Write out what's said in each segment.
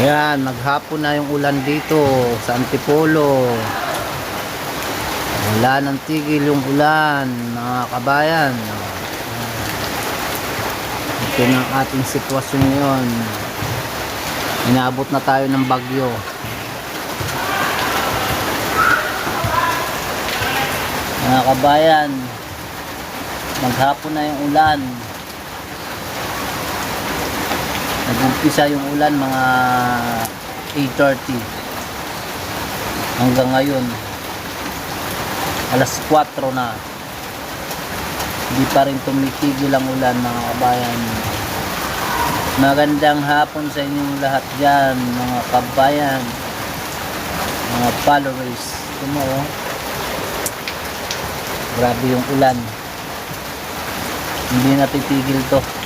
Ayan, maghapon na yung ulan dito sa Antipolo. Wala nang tigil yung ulan, mga kabayan. Ito na ating sitwasyon ngayon. Inaabot na tayo ng bagyo. Mga kabayan, maghapon na yung ulan. Nag-umpisa yung ulan mga 8.30 hanggang ngayon alas 4 na. Hindi pa rin tumitigil ang ulan mga kabayan. Magandang hapon sa inyong lahat dyan mga kabayan. Mga followers. Ito mo oh. Grabe yung ulan. Hindi natitigil to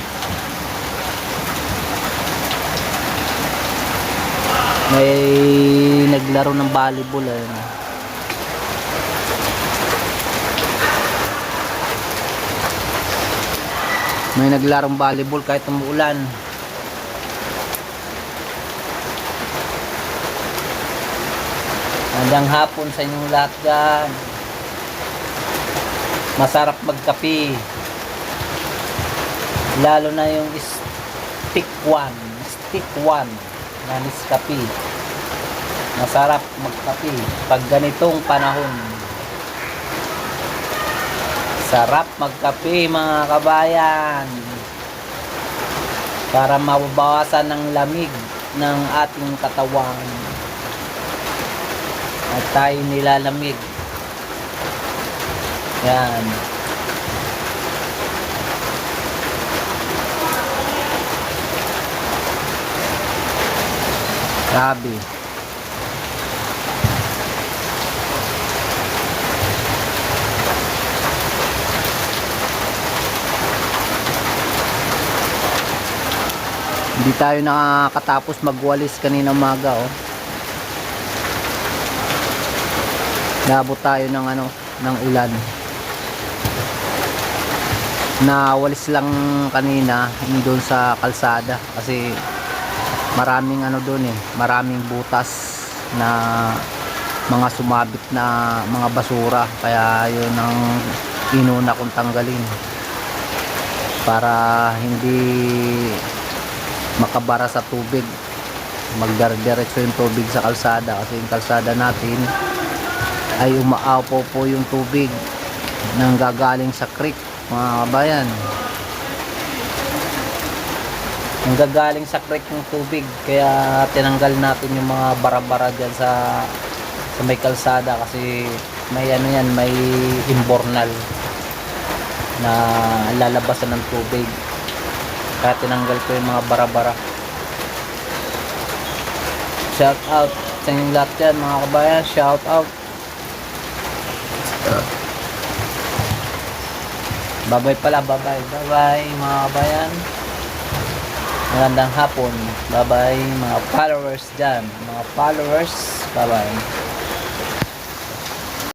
may naglaro ng volleyball eh. may naglarong volleyball kahit umuulan. Hanggang hapon sa inyong lahat dyan. Masarap magkape. Lalo na yung stick one. Stick one na Nescafe. Masarap magkape pag ganitong panahon. Sarap magkape mga kabayan. Para mabawasan ng lamig ng ating katawan. At tayo nilalamig. Yan. Grabe. Hindi tayo nakakatapos magwalis kanina umaga oh. Nabot tayo ng ano, ng ulan. Nawalis lang kanina doon sa kalsada kasi maraming ano doon eh, maraming butas na mga sumabit na mga basura. Kaya yun ang inuna kong tanggalin. Para hindi makabara sa tubig. Magdiretso yung tubig sa kalsada. Kasi yung kalsada natin ay umaapaw po yung tubig nang gagaling sa creek mga kabayan ang gagaling sa creek ng tubig kaya tinanggal natin yung mga bara-bara dyan sa sa may kalsada kasi may ano yan may imbornal na lalabasan ng tubig. Kaya tinanggal ko yung mga bara-bara. Shout out sa inyong lahat dyan mga kabayan. Shout out. Babay pala babay babay mga kabayan Magandang hapon. Bye-bye mga followers dyan. Mga followers. Bye-bye.